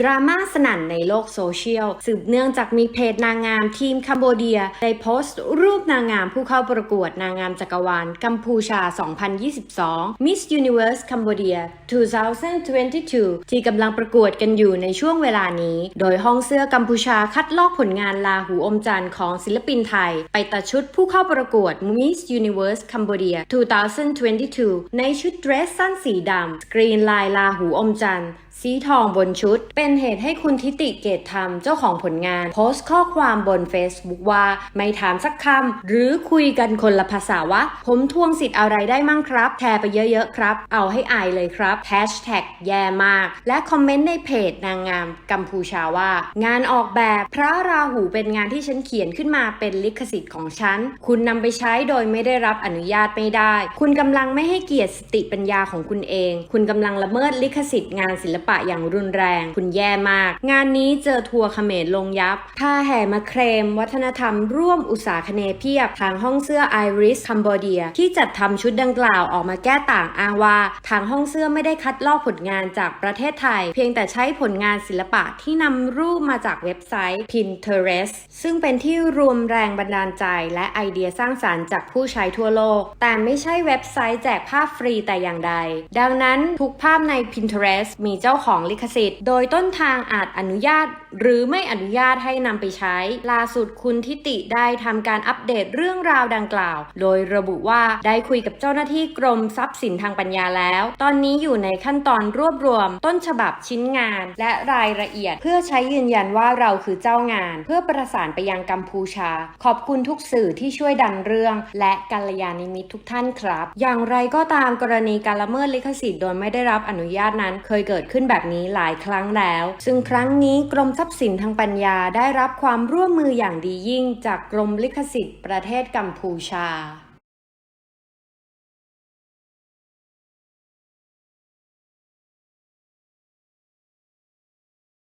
ดราม่าสนั่นในโลกโซเชียล สืบเนื่องจากมีเพจนางงามทีมคัมโบเดีย ได้โพสต์รูปนางงามผู้เข้าประกวดนางงามจักรวาลกัมพูชา 2022 Miss Universe Cambodia 2022 ที่กำลังประกวดกันอยู่ในช่วงเวลานี้ โดยห้องเสื้อกัมพูชาคัดลอกผลงานลาหูอมจันทร์ของศิลปินไทย ไปตัดชุดผู้เข้าประกวด Miss Universe Cambodia 2022 ในชุดเดรสสั้นสีดำสกรีนลายลาหูอมจันทร์ สีทองบนชุด เป็นเหตุให้คุณทิติเกตธรรมเจ้าของผลงาน โพสต์ข้อความบน Facebook ว่า ไม่ถามสักคำหรือคุยกันคนละภาษาวะ ผมทวงสิทธิ์อะไรได้มั่งครับแชร์ไปเยอะๆครับ เอาให้อายเลยครับแฮชแท็กแย่มาก และคอมเมนต์ในเพจนางงามกัมพูชาว่า งานออกแบบพระราหูเป็นงานที่ฉันเขียนขึ้นมาเป็นลิขสิทธิ์ของฉัน คุณนำไปใช้โดยไม่ได้รับอนุญาตไม่ได้ คุณกำลังไม่ให้เกียรติสติปัญญาของคุณเอง คุณกำลังละเมิดลิขสิทธิ์งานศิลปปะอย่างรุนแรง คุณแย่มาก งานนี้เจอทัวร์เขมรลงยับพาแห่มาเคลมวัฒนธรรมร่วมอุตสาคเนเพียบ ทางห้องเสื้อไอริสคัมโบเดีย ที่จัดทำชุดดังกล่าวออกมาแก้ต่างอ้างว่า ทางห้องเสื้อไม่ได้คัดลอกผลงานจากประเทศไทย เพียงแต่ใช้ผลงานศิลปะที่นำรูปมาจากเว็บไซต์ Pinterest ซึ่งเป็นที่รวมแรงบันดาลใจ และไอเดียสร้างสารรค์จากผู้ใช้ทั่วโลก แต่ไม่ใช่เว็บไซต์แจกภาพฟรีแต่อย่างใด ดังนั้นทุกภาพใน Pinterest มีเจ้าาของลิขสิทธิ์ โดยต้นทางอาจอนุญาต หรือไม่อนุญาตให้นำไปใช้ ล่าสุดคุณทิติได้ทำการอัปเดตเรื่องราวดังกล่าว โดยระบุว่าได้คุยกับเจ้าหน้าที่กรมทรัพย์สินทางปัญญาแล้ว ตอนนี้อยู่ในขั้นตอนรวบรวม ต้นฉบับชิ้นงาน และรายละเอียด เพื่อใช้ยืนยันว่าเราคือเจ้างาน เพื่อประสานไปยังกัมพูชา ขอบคุณทุกสื่อที่ช่วยดันเรื่อง และกัลยาณมิตรทุกท่านครับ อย่างไรก็ตามกรณีการละเมิดลิขสิทธิ์โดยไม่ได้รับอนุญาตนั้นเคยเกิดขึ้นแบบนี้หลายครั้งแล้ว ซึ่งครั้งนี้กรมทรัพย์สินทางปัญญาได้รับความร่วมมืออย่างดียิ่ง จากกรมลิขสิทธิ์ประเทศกัมพูชา